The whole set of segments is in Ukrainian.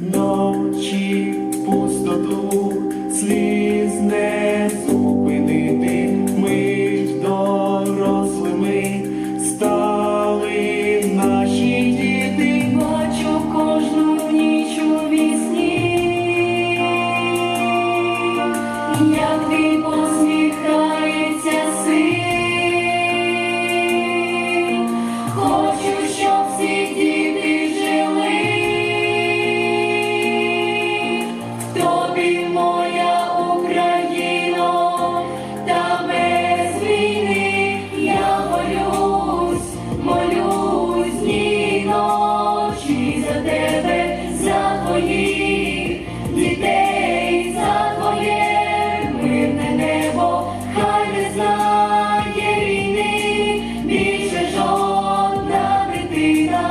Ночі пустоту сліз не зупинити, ми дорослими стали наші діти, бачу кожну ніч у вісні, як ти посміхаєш. freedom.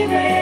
Amen.